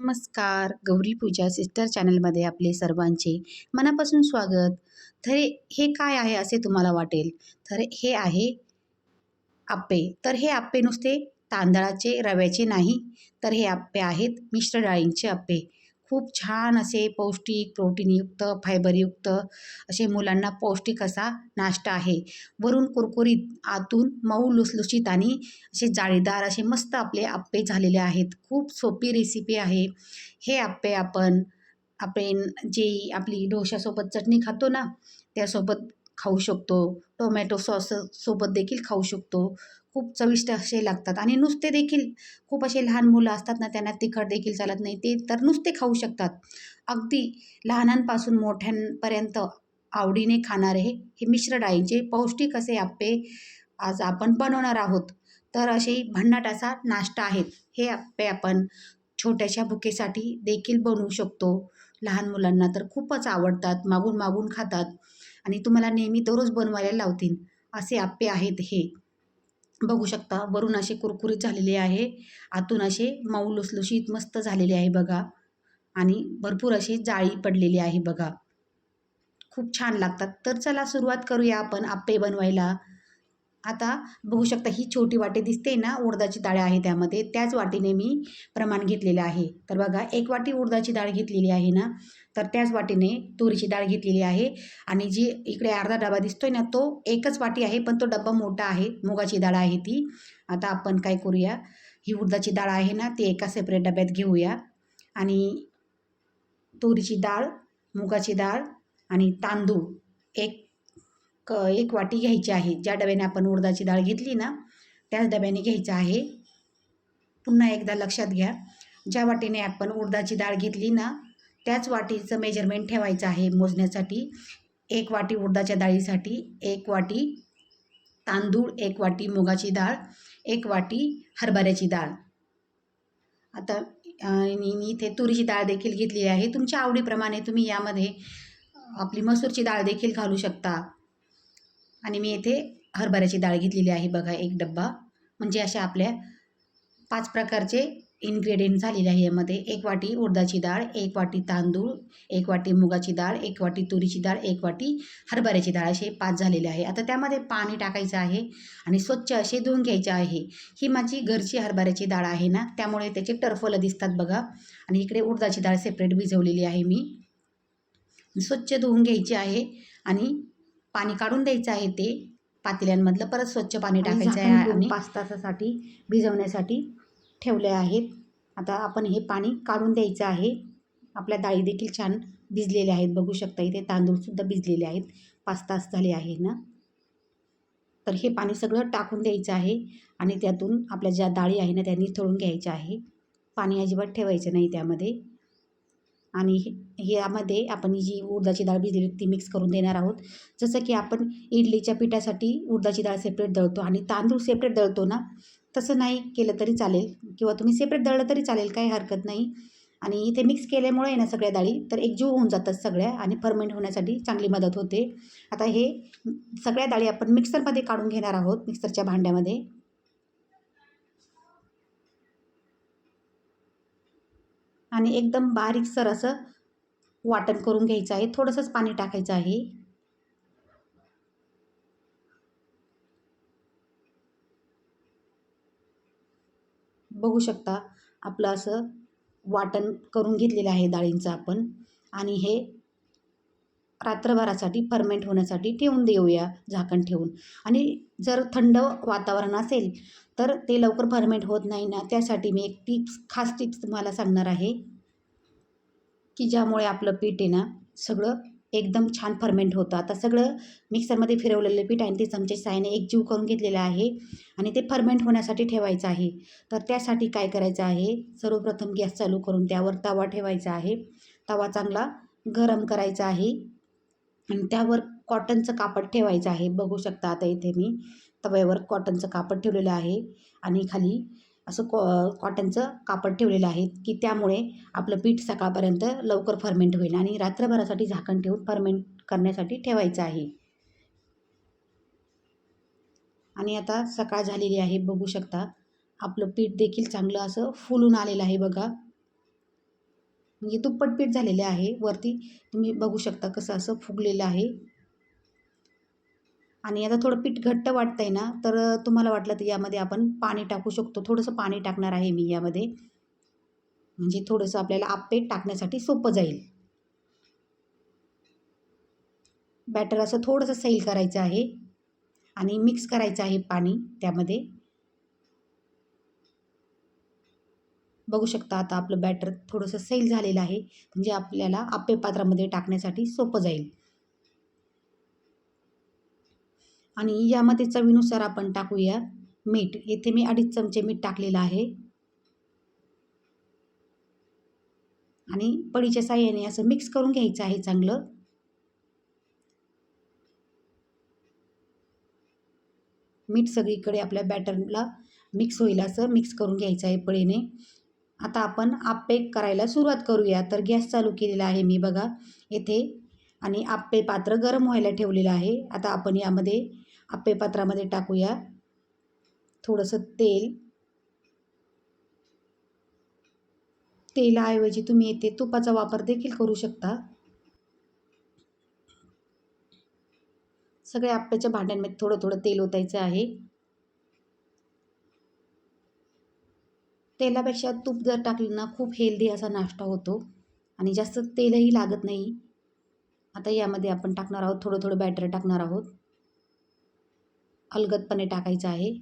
नमस्कार. गौरी पूजा सिस्टर चॅनलमध्ये आपले सर्वांचे मनापासून स्वागत. तर हे काय आहे असे तुम्हाला वाटेल. तर हे आहे आप्पे. तर हे आप्पे नुसते तांदळाचे रव्याचे नाही. तर हे आप्पे आहेत मिश्र डाळींचे आप्पे. खूप छान असे पौष्टिक प्रोटीनयुक्त फायबरयुक्त असे मुलांना पौष्टिक असा नाश्ता आहे. वरून कुरकुरीत आतून मऊ लुसलुशीत आणि असे जाळीदार असे मस्त आपले आप्पे झालेले आहेत. खूप सोपी रेसिपी आहे. हे आप्पे आपण आपण जे आपली डोशासोबत चटणी खातो ना त्यासोबत खाऊ शकतो. टोमॅटो सॉस सोबत देखील खाऊ शकतो. खूप चविष्ट असे लागतात. आणि नुसते देखील खूप असे लहान मुलं असतात ना त्यांना तिखट देखील चालत नाही. ते तर नुसते खाऊ शकतात. अगदी लहानांपासून मोठ्यांपर्यंत आवडीने खाणारे हे हे मिश्र डाळींचे पौष्टिक असे आप्पे आज आपण बनवणार आहोत. तर असे भन्नाट असा नाश्ता आहेत. हे आप्पे आपण छोट्याशा भुकेसाठी देखील बनवू शकतो. लहान मुलांना तर खूपच आवडतात मागून मागून खातात. आणि तुम्हाला नेहमी दररोज बनवायला लावतील. असे आप्पे आहेत हे. बघू शकता. वरून असे कुरकुरीत झालेले आहे. आतून असे मऊ लुसलुशीत मस्त झालेले आहे बघा. आणि भरपूर असे जाळी पडलेली आहे बघा. खूप छान लागतात. तर चला सुरुवात करूया आपण आप्पे बनवायला. आता बघू शकता ही छोटी वाटी दिसते ना उडदाची डाळ आहे त्यामध्ये. त्याच वाटीने मी प्रमाण घेतलेलं आहे. तर बघा एक वाटी उडदाची डाळ घेतलेली आहे ना तर त्याच वाटीने तुरीची डाळ घेतलेली आहे. आणि जी इकडे अर्धा डबा दिसतोय ना तो एकच वाटी आहे पण तो डब्बा मोठा आहे मुगाची डाळ आहे ती. आता आपण काय करूया ही उडदाची डाळ आहे ना ती एका सेपरेट डब्यात घेऊया. आणि तुरीची डाळ मुगाची डाळ आणि तांदूळ एक क एक वाटी घ्यायची आहे. ज्या डब्याने आपण उडदाची डाळ घेतली ना त्याच डब्याने घ्यायचं आहे. पुन्हा एकदा लक्षात घ्या. ज्या वाटीने आपण उडदाची डाळ घेतली ना त्याच वाटीचं मेजरमेंट ठेवायचं आहे मोजण्यासाठी. एक वाटी उडदाच्या डाळीसाठी एक वाटी तांदूळ एक वाटी मुगाची डाळ एक वाटी हरभऱ्याची डाळ. आता मी इथे तुरीची डाळ देखील घेतलेली आहे. तुमच्या आवडीप्रमाणे तुम्ही यामध्ये आपली मसूरची डाळ देखील घालू शकता. आणि मी येथे हरभऱ्याची डाळ घेतलेली आहे. बघा एक डब्बा. म्हणजे अशा आपल्या पाच प्रकारचे इन्ग्रेडियंट झालेले आहे यामध्ये. एक वाटी उडदाची डाळ एक वाटी तांदूळ एक वाटी मुगाची डाळ एक वाटी तुरीची डाळ एक वाटी हरभऱ्याची डाळ असे पाच झालेले आहे. आता त्यामध्ये पाणी टाकायचं आहे आणि स्वच्छ असे धुवून घ्यायचे आहे. ही माझी घरची हरभऱ्याची डाळ आहे ना त्यामुळे त्याचे टरफलं दिसतात बघा. आणि इकडे उडदाची डाळ सेपरेट भिजवलेली आहे मी. स्वच्छ धुवून घ्यायची आहे आणि पाणी काढून द्यायचं आहे ते पातेल्यांमधलं. परत स्वच्छ पाणी टाकायचं आहे आणि पाच तासासाठी भिजवण्यासाठी ठेवले आहेत. आता आपण हे पाणी काढून द्यायचं आहे. आपल्या डाळी देखील छान भिजलेल्या आहेत. बघू शकता इथे तांदूळसुद्धा भिजलेले आहेत. पाच तास झाले आहे ना. तर हे पाणी सगळं टाकून द्यायचं आहे आणि त्यातून आपल्या ज्या डाळी आहे ना त्या निथळून घ्यायच्या आहे. पाणी अजिबात ठेवायचं नाही त्यामध्ये. आणि हे यामध्ये आपण जी उडदाची डाळ भिजलेली ती मिक्स करून देणार आहोत. जसं की आपण इडलीच्या पिठासाठी उडदाची डाळ सेपरेट दळतो आणि तांदूळ सेपरेट दळतो ना तसं नाही केलं तरी चालेल किंवा तुम्ही सेपरेट दळलं तरी चालेल काही हरकत नाही. आणि इथे मिक्स केल्यामुळे आहे ना सगळ्या डाळी तर एकजीव होऊन जातात सगळ्या आणि फर्मेंट होण्यासाठी चांगली मदत होते. आता हे सगळ्या डाळी आपण मिक्सरमध्ये काढून घेणार आहोत मिक्सरच्या भांड्यामध्ये. आणि एकदम बारीकसर असं वाटण करून घ्यायचं आहे. थोडंसंच पाणी टाकायचं आहे. बघू शकता आपलं असं वाटण करून घेतलेलं आहे डाळींचं आपण. आणि हे रात्रभरासाठी फर्मेंट होण्यासाठी ठेवून देऊया झाकण ठेवून. आणि जर थंड वातावरण असेल तर ते लवकर फर्मेंट होत नाही ना. त्यासाठी मी एक टिप्स खास टिप्स तुम्हाला सांगणार आहे. की ज्यामुळे आपलं पीठ आहे ना सगळं एकदम छान फर्मेंट होतं. आता सगळं मिक्सरमध्ये फिरवलेलं पीठ आणि ते चमचे सायने एकजीव करून घेतलेलं आहे आणि ते फर्मेंट होण्यासाठी ठेवायचं आहे. तर त्यासाठी काय करायचं आहे? सर्वप्रथम गॅस चालू करून त्यावर तवा ठेवायचा आहे. तवा चांगला गरम करायचा आहे आणि त्यावर कॉटनचं कापड ठेवायचं आहे. बघू शकता आता इथे मी तव्यावर कॉटनचं कापड ठेवलेलं आहे आणि खाली असं कॉ कॉटनचं कापड ठेवलेलं आहे की त्यामुळे आपलं पीठ सकाळपर्यंत लवकर फर्मेंट होईल आणि रात्रभरासाठी झाकण ठेवून फर्मेंट करण्यासाठी ठेवायचं आहे. आणि आता सकाळ झालेली आहे बघू शकता. आपलं पीठ देखील चांगलं असं फुलून आलेलं आहे बघा. म्हणजे दुप्पट पीठ झालेले आहे. वरती तुम्ही बघू शकता कसं असं फुगलेलं आहे. आणि आता थोडं पीठ घट्ट वाटतं आहे ना तर तुम्हाला वाटलं तर यामध्ये आपण पाणी टाकू शकतो. थोडंसं पाणी टाकणार आहे मी यामध्ये. म्हणजे थोडंसं आपल्याला आप्पे टाकण्यासाठी सोपं जाईल. बॅटर असं थोडंसं सैल करायचं आहे आणि मिक्स करायचं आहे पाणी त्यामध्ये. बघू शकता आता आपलं बॅटर थोडंसं सैल झालेलं आहे. म्हणजे आपल्याला आप्पे पात्रामध्ये टाकण्यासाठी सोपं जाईल. आणि यामध्ये चवीनुसार आपण टाकूया मीठ. येथे मी अडीच चमचे मीठ टाकलेलं आहे. आणि पडीच्या साह्याने असं मिक्स करून घ्यायचं आहे चांगलं. मीठ सगळीकडे आपल्या बॅटरला मिक्स होईल असं मिक्स करून घ्यायचं आहे पळीने. आता आपण आप्पे करायला सुरुवात करूया. तर गॅस चालू केलेला आहे मी बघा. येथे आणि आप्पे पात्र गरम व्हायला ठेवलेलं आहे. आता आपण यामध्ये आप्पे पात्रामध्ये टाकूया. थोडंसं तेल. तेलाऐवजी तुम्ही येथे तुपाचा वापर देखील करू शकता. सगळ्या आप्याच्या भांड्यांमध्ये थोडं थोडं तेल ओतायचं आहे. तेलापेक्षा तूप जर टाकलं ना खूप हेल्दी असा नाश्ता होतो. आणि जास्त तेलही लागत नाही. आता यामध्ये आपण टाकणार आहोत थोडं थोडं बॅटर टाकणार आहोत. अलगदपणे टाकायचं आहे.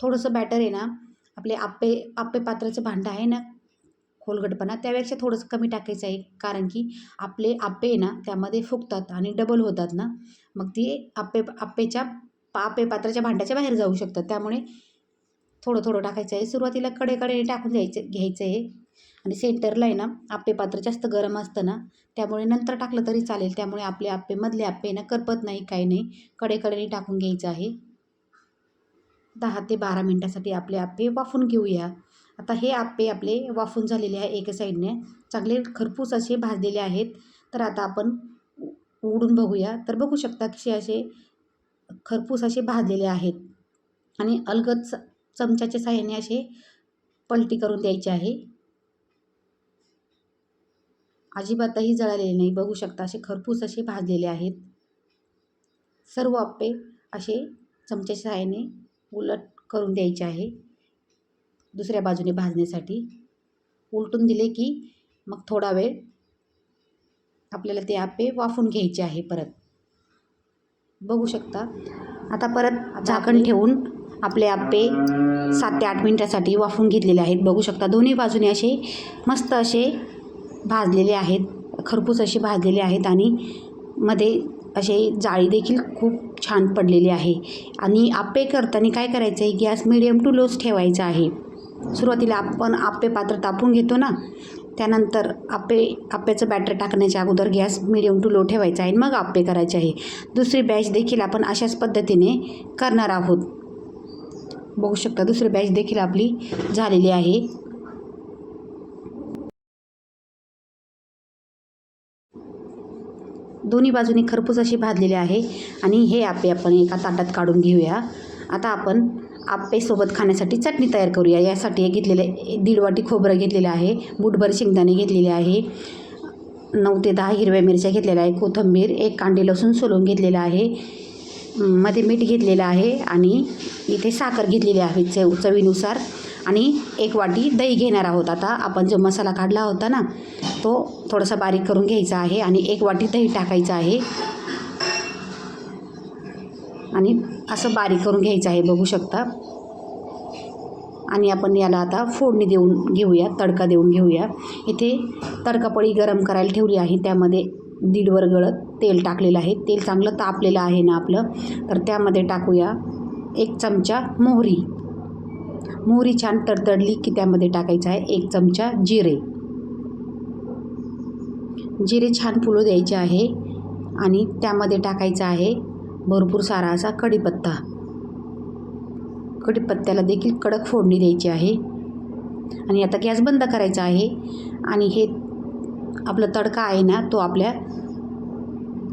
थोडंसं बॅटर आहे ना आपले आप्पे आप्पे पात्राचं भांडं आहे ना खोलगटपणा त्यापेक्षा थोडंसं कमी टाकायचं आहे. कारण की आपले आप्पे आहे ना त्यामध्ये फुगतात आणि डबल होतात ना. मग ती आप्पे आप्पेच्या आप्पे पात्राच्या भांड्याच्या बाहेर जाऊ शकतात. त्यामुळे थोडं थोडं टाकायचं आहे. सुरुवातीला कडेकडे टाकून घ्यायचं घ्यायचं आहे. आणि सेंटरला आहे ना आप्पे पात्र जास्त गरम असतं ना त्यामुळे नंतर टाकलं तरी चालेल. त्यामुळे आपले आप्पेमधले आप्पे ना करपत नाही काही नाही. कडेकडेने टाकून घ्यायचं आहे. दहा ते बारा मिनटासाठी आपले आप्पे वाफून घेऊया. आता हे आप्पे आपले वाफून झालेले आहे एका साईडने. चांगले खरपूस असे भाजलेले आहेत. तर आता आपण उघडून बघूया. तर बघू शकता की असे खरपूस असे भाजलेले आहेत. आणि अलगद चमच्याच्या साह्याने असे पलटी करून द्यायचे आहे. अजिबातही जळालेले नाही. बघू शकता असे खरपूस असे भाजलेले आहेत. सर्व आप्पे असे चमच्याच्या साह्याने उलट करून द्यायचे आहे. दुसऱ्या बाजूने भाजण्यासाठी उलटून दिले की मग थोडा वेळ आपल्याला ते आप्पे वाफून घ्यायचे आहे परत. बघू शकता. आता परत झाकण ठेवून आपले आप्पे सात ते आठ मिनटासाठी वाफून घेतलेले आहेत. बघू शकता दोन्ही बाजूने असे मस्त असे भाजलेले आहेत. खरपूस असे भाजलेले आहेत आणि मध्ये असे जाळी देखील खूप छान पडलेली आहे. आणि आप्पे करताना काय करायचं आहे गॅस मिडियम टू लोच ठेवायचा आहे. सुरुवातीला आपण आप्पे पात्र तापून घेतो ना? त्यानंतर आप्पे आप्याचं बॅटर टाकण्याच्या अगोदर गॅस मिडियम टू लो ठेवायचा आहे मग आप्पे करायचे आहे. दुसरी बॅच देखील आपण अशाच पद्धतीने करणार आहोत. बघू शकता दुसरी बॅच देखील आपली झालेली आहे. दोन्ही बाजूनी खरपूस अशी भाजलेली आहे. आणि हे आप्पे आपण एका ताटात काढून घेऊया. आता आपण आप्पेसोबत खाण्यासाठी चटणी तयार करूया. यासाठी हे घेतलेले दीड वाटी खोबरं घेतलेलं आहे. बुटभर शेंगदाणे घेतलेले आहे. नऊ ते दहा हिरव्या मिरच्या घेतलेल्या आहे. कोथिंबीर एक कांडी लसूण सोलून घेतलेलं आहे. मध्ये मीठ घेतलेलं आहे. आणि इथे साखर घेतलेली आहे चव चवीनुसार. आणि एक वाटी दही घेणार आहोत. आता आपण जो मसाला काढला होता ना तो थोडासा बारीक करून घ्यायचा आहे आणि एक वाटी दही टाकायचं आहे. आणि असं बारीक करून घ्यायचं आहे बघू शकता. आणि आपण याला आता फोडणी देऊन घेऊया तडका देऊन घेऊया. इथे तडकापळी गरम करायला ठेवली आहे. त्यामध्ये दीडवर गळत तेल टाकलेलं आहे. तेल चांगलं तापलेलं आहे ना आपलं तर त्यामध्ये टाकूया एक चमचा मोहरी. मोहरी छान तडतडली की त्यामध्ये टाकायचं आहे एक चमचा जिरे. जिरे छान फुलं द्यायचे आहे आणि त्यामध्ये टाकायचं आहे भरपूर सारा असा कढीपत्ता. कढीपत्त्याला देखील कडक फोडणी द्यायची आहे. आणि आता गॅस बंद करायचा आहे आणि हे आपलं तडका आहे ना तो आपल्या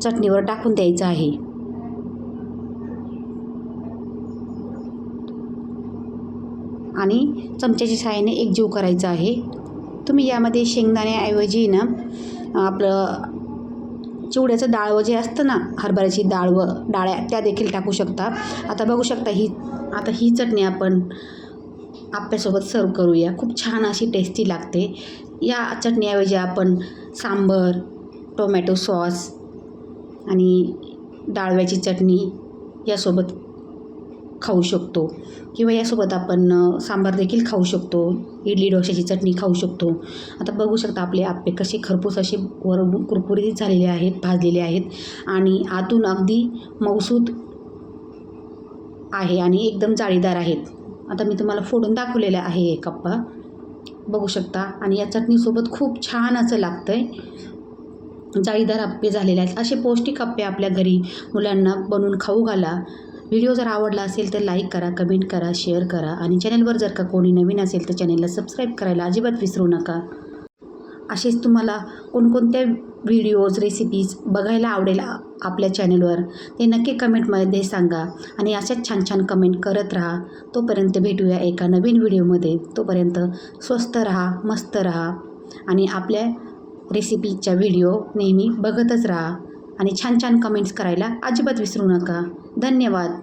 चटणीवर टाकून द्यायचा आहे. आणि चमच्याच्या साहाय्याने एकजीव करायचा आहे. तुम्ही यामध्ये शेंगदाण्याऐवजी ना आपलं चिवड्याचं डाळवं जे असतं ना हरभऱ्याची डाळवं डाळ्या त्या देखील टाकू शकता. आता बघू शकता ही आता ही चटणी आपण आप्यासोबत सर्व करूया. खूप छान अशी टेस्टी लागते. या चटणीऐवजी आपण सांबर टोमॅटो सॉस आणि डाळव्याची चटणी यासोबत खाऊ शकतो. किंवा यासोबत आपण सांबार देखील खाऊ शकतो. इडली डोश्याची चटणी खाऊ शकतो. आता बघू शकता आपले आप्पे कसे खरपूस असे वर कुरकुरीत झालेले आहेत भाजलेले आहेत. आणि आतून अगदी मौसूद आहे आणि एकदम जाळीदार आहेत. आता मी तुम्हाला फोडून दाखवलेलं आहे एक कप्पा. बघू शकता. आणि या चटणीसोबत खूप छान असं लागतं आहे जाळीदार आप्पे झालेले आहेत. असे पौष्टिक आप्पे आपल्या घरी मुलांना बनवून खाऊ घाला. व्हिडिओ जर आवडला असेल तर लाईक करा कमेंट करा शेअर करा आणि चॅनलवर जर का कोणी नवीन असेल तर चॅनलला सबस्क्राईब करायला अजिबात विसरू नका. असेच तुम्हाला कोणकोणत्या व्हिडिओज रेसिपीज बघायला आवडेल आपल्या चॅनलवर ते नक्की कमेंटमध्ये सांगा आणि अशाच छान छान कमेंट करत राहा. तोपर्यंत भेटूया एका नवीन व्हिडिओमध्ये. तोपर्यंत स्वस्त राहा मस्त राहा आणि आपल्या रेसिपीच्या व्हिडिओ नेहमी बघतच राहा. आणि छान छान कमेंट्स करायला अजिबात विसरू नका. धन्यवाद.